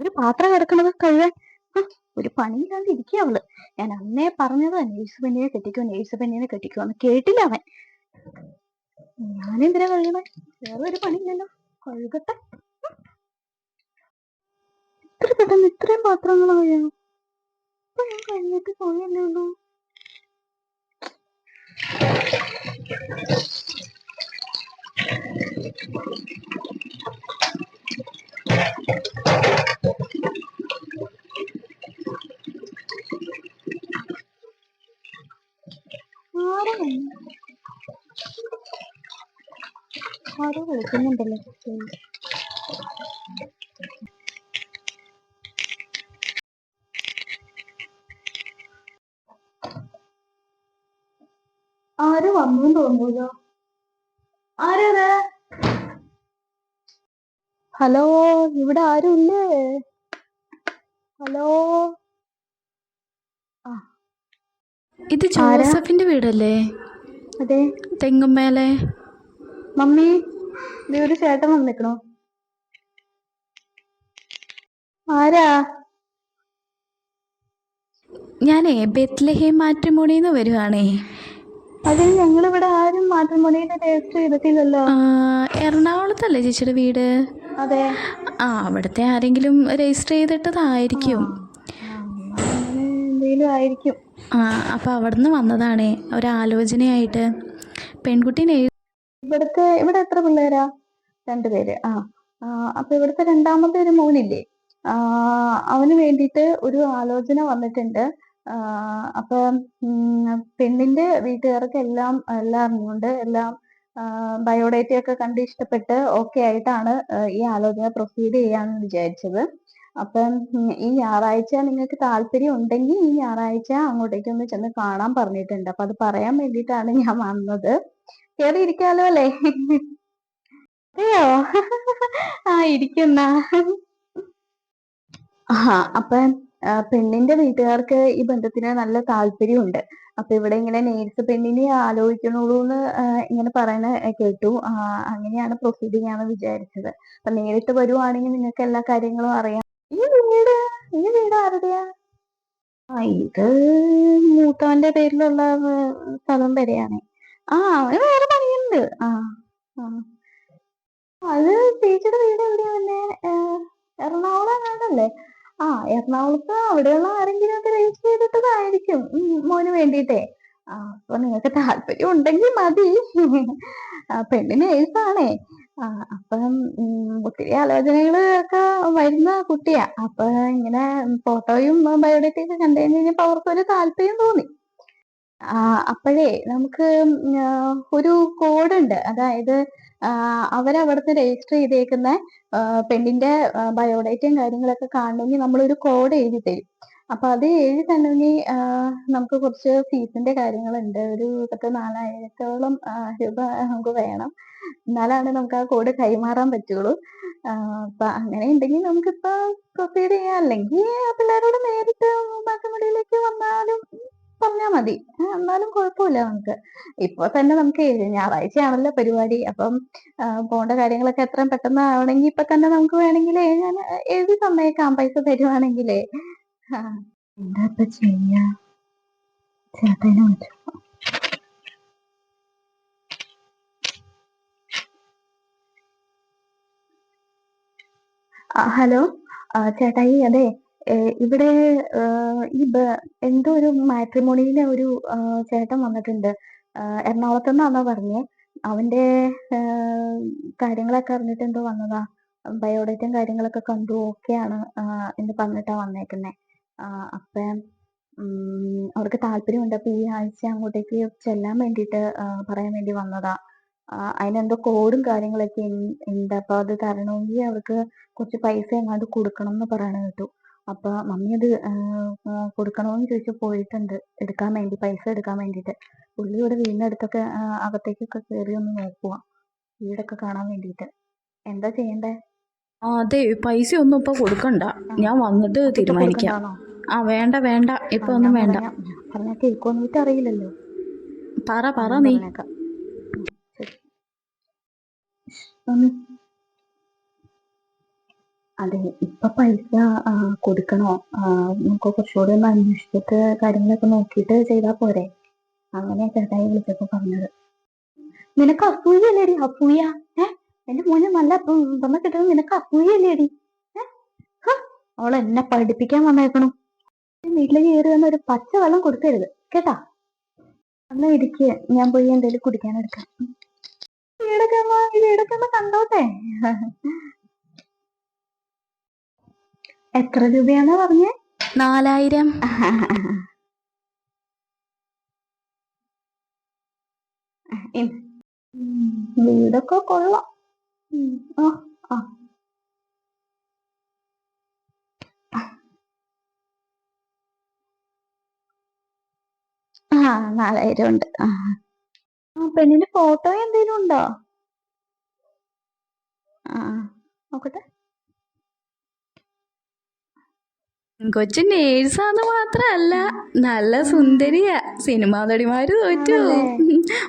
ഒരു പാത്രം കിടക്കണത് കഴുകാൻ. ഒരു പണിയില്ലാണ്ട് ഇരിക്കുക അവൾ. ഞാൻ അന്നേ പറഞ്ഞതാ നേഴ്സ് പെണ്ണിനെ കെട്ടിക്കോ നേഴ്സ് പെണ്ണിനെ കെട്ടിക്കോ എന്ന് കേട്ടില്ല അവൻ. ഞാനെന്തിനാ കഴുകണേ വേറെ ഒരു പണിയില്ലല്ലോ. കഴുകട്ടെ. ഇത്ര പെട്ടെന്ന് ഇത്രയും പാത്രങ്ങളായോ? ഇപ്പൊ ഞാൻ കഴിഞ്ഞിട്ട് പോയല്ലേ ഉള്ളൂ. ആരാ വിളിക്കുന്നുണ്ടല്ലോ. ആര് വന്നു തോന്നൂലോ ആരത് ഹലോ ഇവിടെ ആരും ഇല്ലേ ഹലോ ഇത് ജോസഫിന്റെ വീടല്ലേ? അതെ. തെങ്ങുമേലെ മമ്മി ദേ ഒരു ചേട്ടൻ വന്നിക്കണോ. ആരാ? ഞാനേ ബെത്ലഹേം മാട്രിമോണിന്ന് വരുവാണേ. അതിന് ഞങ്ങളിവിടെ ആരും മാട്രിമോണിയുടെ ടേസ്റ്റ് ചെയ്തിട്ടില്ലല്ലോ. എറണാകുളത്തല്ലേ ചേച്ചിയുടെ വീട്? അതെ. ആ അവിടുത്തെ ആരെങ്കിലും രജിസ്റ്റർ ചെയ്തിട്ടതായിരിക്കും. ആ, അപ്പൊ അങ്ങനെ എന്തേലും ആയിരിക്കും. ആ അപ്പോൾ അവിടുന്ന് വന്നതാണേ ഒരാലോചനയായിട്ട്. പെൺകുട്ടിനെ ഇവിടുത്തെ ഇവിടെ എത്ര പിള്ളേരാ? രണ്ടുപേര് ആ അപ്പൊ ഇവിടുത്തെ രണ്ടാമത്തെ ഒരു മോനില്ലേ? അവന് വേണ്ടിയിട്ട് ഒരു ആലോചന വന്നിട്ടുണ്ട്. അപ്പൊ പെണ്ണിന്റെ വീട്ടുകാർക്ക് എല്ലാം എല്ലാം അറിഞ്ഞുകൊണ്ട് എല്ലാം ബയോഡേറ്റ ഒക്കെ കണ്ട് ഇഷ്ടപ്പെട്ട് ഓക്കെ ആയിട്ടാണ് ഈ ആലോചന പ്രൊസീഡ് ചെയ്യാന്ന് വിചാരിച്ചത്. അപ്പം ഈ ഞായറാഴ്ച നിങ്ങൾക്ക് താല്പര്യം ഉണ്ടെങ്കിൽ ഈ ഞായറാഴ്ച അങ്ങോട്ടേക്ക് ഒന്ന് ചെന്ന് കാണാൻ പറഞ്ഞിട്ടുണ്ട്. അപ്പൊ അത് പറയാൻ വേണ്ടിയിട്ടാണ് ഞാൻ വന്നത്. കേറി ഇരിക്കാലോ അല്ലേ? അതെയോ? ആ ഇരിക്കുന്ന. ആ അപ്പൊ പെണ്ണിന്റെ വീട്ടുകാർക്ക് ഈ ബന്ധത്തിന് നല്ല താല്പര്യമുണ്ട്. അപ്പൊ ഇവിടെ ഇങ്ങനെ നേരിട്ട് പെണ്ണിനെ ആലോചിക്കുന്നുള്ളൂ എന്ന് ഇങ്ങനെ പറയണ കേട്ടു. അങ്ങനെയാണ് പ്രൊസീഡ് ചെയ്യാന്ന് വിചാരിച്ചത്. അപ്പൊ നേരിട്ട് വരുവാണെങ്കിൽ നിങ്ങൾക്ക് എല്ലാ കാര്യങ്ങളും അറിയാം. ഈ വീട് ഈ വീട് ആരുടെയാ? ആ ഇത് മൂത്തവന്റെ പേരിലുള്ള സ്ഥലം വരെയാണ്. ആ അവന് വേറെ പണിയുണ്ട്. ആ അത് ചേച്ചിയുടെ വീട് എവിടെയാ പിന്നെ എറണാകുളം എങ്ങാണ്ടല്ലേ ആ എറണാകുളത്ത് അവിടെയുള്ള ആരെങ്കിലും ഒക്കെ രജിസ്റ്റർ ചെയ്തിട്ടതായിരിക്കും. മോന് വേണ്ടിയിട്ടേ ആ അപ്പൊ നിങ്ങൾക്ക് താല്പര്യം ഉണ്ടെങ്കിൽ മതി. ആ പെണ്ണ് നേഴ്സാണേ ആ അപ്പം ഉം, ഒത്തിരി ആലോചനകൾ ഒക്കെ വരുന്ന കുട്ടിയാ. അപ്പൊ ഇങ്ങനെ ഫോട്ടോയും ബയോഡേറ്റയും ഒക്കെ കണ്ടു കഴിഞ്ഞപ്പോ അവർക്ക് ഒരു താല്പര്യം തോന്നി. ആ അപ്പോഴേ നമുക്ക് ഒരു കോഡ് ഉണ്ട് അതായത് അവരവിടുത്തെ രജിസ്റ്റർ ചെയ്തേക്കുന്ന പെണ്ണിന്റെ ബയോഡേറ്റയും കാര്യങ്ങളൊക്കെ കാണണമെങ്കിൽ നമ്മളൊരു കോഡ് എഴുതി തരും. അപ്പൊ അത് എഴുതി തന്നെങ്കിൽ നമുക്ക് കുറച്ച് ഫീസിന്റെ കാര്യങ്ങളുണ്ട്. ഒരു പത്ത് നാലായിരത്തോളം രൂപ നമുക്ക് വേണം. എന്നാലാണ് നമുക്ക് ആ കോഡ് കൈമാറാൻ പറ്റുള്ളൂ. അപ്പൊ അങ്ങനെ ഉണ്ടെങ്കിൽ നമുക്കിപ്പോ പ്രൊസീഡ് ചെയ്യാം. അല്ലെങ്കിൽ പിള്ളേരോട് നേരിട്ട് ബാക്കി മുറിയിലേക്ക് വന്നാലും പറഞ്ഞാൽ മതി. എന്നാലും കുഴപ്പമില്ല നമുക്ക്. ഇപ്പൊ തന്നെ നമുക്ക് ഞായറാഴ്ചയാണല്ലോ പരിപാടി. അപ്പം പോണ്ട കാര്യങ്ങളൊക്കെ എത്രയും പെട്ടെന്ന് ആവണമെങ്കിൽ ഇപ്പൊ തന്നെ നമുക്ക് വേണമെങ്കിലേ ഞാൻ എഴുതി തന്നേക്കാം പൈസ തരുവാണെങ്കിലേ. എന്താ ഇപ്പൊ ചെയ്യാ? ഹലോ? ചേട്ടായി അതെ. ഇവിടെ ഈ എന്തോ ഒരു മാട്രിമോണിയിലെ ഒരു ചേട്ടൻ വന്നിട്ടുണ്ട്. എറണാകുളത്ത് നിന്നാണോ പറഞ്ഞേ? അവന്റെ കാര്യങ്ങളൊക്കെ അറിഞ്ഞിട്ട് എന്തോ വന്നതാ. ബയോഡേറ്റയും കാര്യങ്ങളൊക്കെ കണ്ടു. ഓക്കെയാണ് എന്ന് പറഞ്ഞിട്ടാ വന്നേക്കുന്നേ. അപ്പം അവർക്ക് താല്പര്യമുണ്ട്. അപ്പൊ ഈ ആഴ്ച അങ്ങോട്ടേക്ക് ചെല്ലാൻ വേണ്ടിയിട്ട് പറയാൻ വേണ്ടി വന്നതാ. അതിനെന്തോ കോഡും കാര്യങ്ങളൊക്കെ ഉണ്ട് അപ്പൊ അത് തരണമെങ്കിൽ അവർക്ക് കുറച്ച് പൈസ എങ്ങാണ്ട് കൊടുക്കണം എന്ന് പറയണ കേട്ടു. അപ്പൊ മമ്മി അത് കൊടുക്കണോന്ന് ചോദിച്ചു പോയിട്ടുണ്ട്. എടുക്കാൻ വേണ്ടി പൈസ എടുക്കാൻ വേണ്ടിയിട്ട് പുള്ളി ഇവിടെ വീടിനടുത്തൊക്കെ അടുത്തൊക്കെ അകത്തേക്കൊക്കെ കയറി ഒന്ന് നോക്കുക വീടൊക്കെ കാണാൻ വേണ്ടിയിട്ട് എന്താ ചെയ്യണ്ടേ? ആ, അതെ പൈസ ഒന്നും ഇപ്പൊ കൊടുക്കണ്ട. ഞാൻ വന്നിട്ട് തീരുമാനിക്കാം. ആ വേണ്ട വേണ്ട. ഇപ്പൊ ഒന്നും വേണ്ട. പറഞ്ഞ കേൾക്കുമെന്ന് വെച്ചാൽ അറിയില്ലല്ലോ. പറ പറ നീ പറഞ്ഞേക്കാം ഉം, ശരി മമ്മി അതെ ഇപ്പൊ പൈസ കൊടുക്കണോ? നമുക്ക് കുറച്ചുകൂടി ഒന്ന് അന്വേഷിച്ചിട്ട് കാര്യങ്ങളൊക്കെ നോക്കിയിട്ട് ചെയ്താൽ പോരെ. അങ്ങനെ ചേട്ടായി വിളിച്ചപ്പോ പറഞ്ഞത്. നിനക്ക് അസൂയല്ലേടി അസൂയ. ഏ? എന്റെ മോനെ നല്ല കിട്ടുന്നത് നിനക്ക് അസൂയല്ലേടി ഏ? അവൾ എന്നെ പഠിപ്പിക്കാൻ വന്നേക്കണു. വീട്ടിൽ കയറി വന്ന ഒരു പച്ച വെള്ളം കൊടുക്കരുത് കേട്ടാ? അന്ന് ഇരിക്കുക ഞാൻ പോയി എന്തേലും കുടിക്കാൻ എടുക്കാം. വീടൊക്കെ ഒന്ന് കണ്ടോട്ടെ. എത്ര രൂപയാന്നാ പറഞ്ഞേ? നാലായിരം. വീടൊക്കെ കൊള്ളാം. ആ നാലായിരം ഉണ്ട്. ആ, പെണ്ണിന്റെ ഫോട്ടോ എന്തെങ്കിലും ഉണ്ടോ? ആ നോക്കട്ടെ. കൊച്ചു നേഴ്സാന്ന് മാത്രല്ല നല്ല സുന്ദരിയാ. സിനിമാ നടിമാര് തോറ്റു.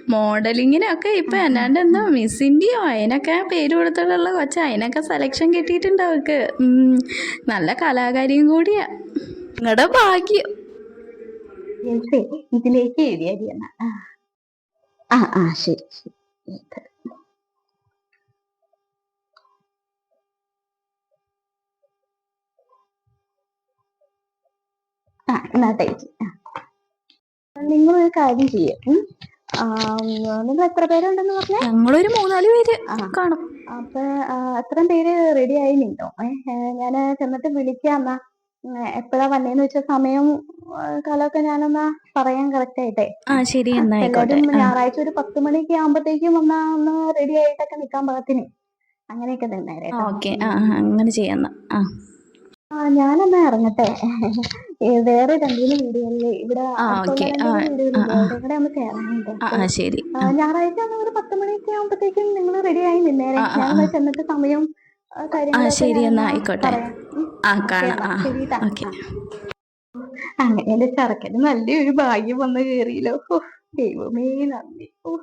മോഡലിങ്ങിനൊക്കെ ഇപ്പൊ എന്നാണ്ട് എന്താ മിസ് ഇന്ത്യയോ അതിനൊക്കെ പേര് കൊടുത്തിട്ടുള്ള കൊച്ച. അതിനൊക്കെ സെലക്ഷൻ കിട്ടിയിട്ടുണ്ട് അവർക്ക്. നല്ല കലാകാരിയും കൂടിയാ. നിങ്ങളുടെ ഭാഗ്യം. ഇതിലേക്ക് എഴുതിയാതി ആ. ആ ആ ശരി ശരി. ഇത്. നിങ്ങളൊരു നിങ്ങൾ ഒരു കാര്യം ചെയ്യും. നിങ്ങൾ എത്ര പേരുണ്ടെന്ന് പറഞ്ഞേ? ഞങ്ങളൊരു മൂന്നാൽ പേര്. കാണും. അപ്പൊ അത്രയും പേര് റെഡി ആയി നിന്നോ ഞാൻ ചെന്നിട്ട് വിളിക്കാം എന്നാ. എപ്പോഴാ വന്നേന്ന് വെച്ച സമയം കാലമൊക്കെ ഞാനെന്നാ പറയാൻ കറക്റ്റ് ആയിട്ടേ. ശരി ഞായറാഴ്ച ഒരു പത്ത് മണിയൊക്കെ ആകുമ്പോഴത്തേക്കും വന്നാ ഒന്ന് റെഡി ആയിട്ടൊക്കെ നിക്കാൻ പാകത്തിന്. അങ്ങനെയൊക്കെ. ഓക്കെ. ആ, അങ്ങനെ ചെയ്യാന്നാ ആ ഞാനെന്നാ ഇറങ്ങട്ടെ. വേറെ രണ്ടുമൂന്ന് വീടുകളിൽ ഇവിടെ കൂടെ ഒന്ന് കയറാനുണ്ട്. ഞായറാഴ്ച ആവുമ്പോ ഒരു പത്ത് മണിയൊക്കെ ആകുമ്പോഴത്തേക്കും നിങ്ങൾ റെഡി ആയി നിന്നേരെ ഞാൻ. ചെന്നിട്ട് സമയം ആ, ശരി, ഞാൻ എന്നാ ആയിക്കോട്ടെ. ആ കാണാം. അങ്ങനെ എന്റെ ചെറുക്കന് നല്ലൊരു ഭാഗ്യം വന്ന് കേറിയല്ലോ. ഹോ, ദൈവമേ നന്ദി. ഓ.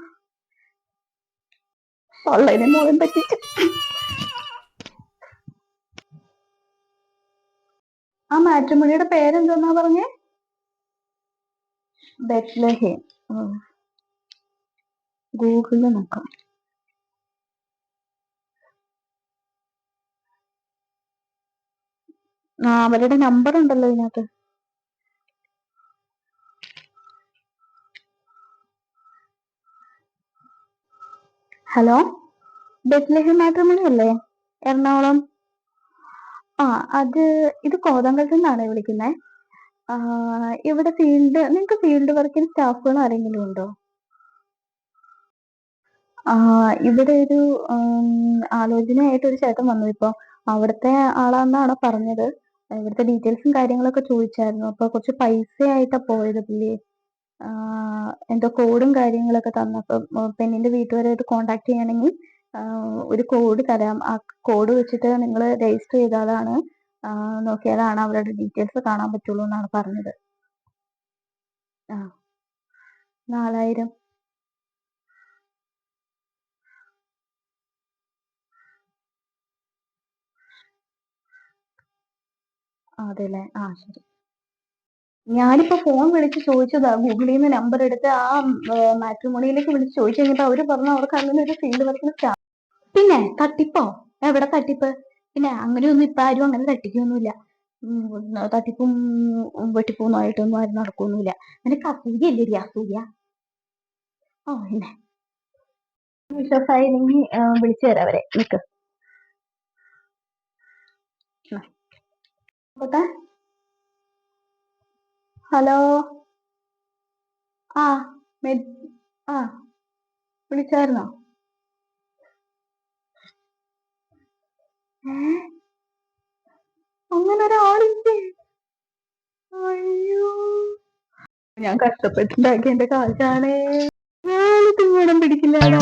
തൊള്ളേനെ മോളും പറ്റിച്ചു ആ മാട്രിമോണിയുടെ പേരെന്തെന്നാ പറഞ്ഞേ? ബെത്ലഹേം ഗൂഗിളിൽ നോക്കാം. ആ അവരുടെ നമ്പർ ഉണ്ടല്ലോ ഇതിനകത്ത്. ഹലോ? ബെത്ലഹേം മാട്രിമോണി അല്ലേ? എറണാകുളം? ആ അത് ഇത് കോതങ്കലത്ത് നിന്നാണ് വിളിക്കുന്നത് ഇവിടെ ഫീൽഡ് നിങ്ങൾക്ക് ഫീൽഡ് വർക്കിന് സ്റ്റാഫുകൾ ആരെങ്കിലും ഉണ്ടോ? ആ ഇവിടെ ഒരു ഉം, ആലോചനയായിട്ട് ഒരു ചേട്ടൻ വന്നു. ഇപ്പൊ അവിടുത്തെ ആളാന്നാണ് പറഞ്ഞത്. ഇവിടുത്തെ ഡീറ്റെയിൽസും കാര്യങ്ങളൊക്കെ ചോദിച്ചായിരുന്നു. അപ്പൊ കുറച്ച് പൈസ ആയിട്ടാണ് പോയത് പുള്ളി. എന്തോ കോഡും കാര്യങ്ങളൊക്കെ തന്നപ്പം ഉം, പെണ്ണിന്റെ വീട്ടുകാരായിട്ട് കോണ്ടാക്ട് ചെയ്യണമെങ്കിൽ ഒരു കോഡ് തരാം. ആ കോഡ് വെച്ചിട്ട് നിങ്ങൾ രജിസ്റ്റർ ചെയ്താലാണ് നോക്കിയാലാണ് അവരുടെ ഡീറ്റെയിൽസ് കാണാൻ പറ്റുള്ളൂ എന്നാണ് പറഞ്ഞത്. ആ നാലായിരം. അതെല്ലേ? ആ ശരി. ഞാനിപ്പോ ഫോൺ വിളിച്ച് ചോദിച്ചതാ ഗൂഗിളിൽ നിന്ന് നമ്പർ എടുത്ത് ആ മാട്രിമോണിയിലേക്ക് വിളിച്ച് ചോദിച്ചു കഴിഞ്ഞപ്പോ അവർ പറഞ്ഞു അവർക്ക് അങ്ങനെ ഒരു ഫീൽഡ് വർക്കിന് പിന്നെ തട്ടിപ്പോ? എവിടെ തട്ടിപ്പ്? പിന്നെ അങ്ങനെയൊന്നും ഇപ്പൊ ആരും അങ്ങനെ തട്ടിക്കൊന്നുമില്ല. തട്ടിപ്പും ഉം, വെട്ടിപ്പൊന്നും ആയിട്ടൊന്നും ആരും നടക്കൊന്നുമില്ല. നിനക്ക് അസൂയല്ലേ അസൂയ? ഓ പിന്നെ. വിശ്വാസമായി നീ വിളിച്ചു തരാം അവരെ. നിക്ക്. ഹലോ? ആ ആ. വിളിച്ചായിരുന്നോ? അങ്ങനെ ഒരാളില്ലേ അയ്യോ. ഞാൻ കഷ്ടപ്പെട്ടുണ്ടാക്കിയ എന്റെ കാശാണേ ഗുണം പിടിക്കില്ലടാ?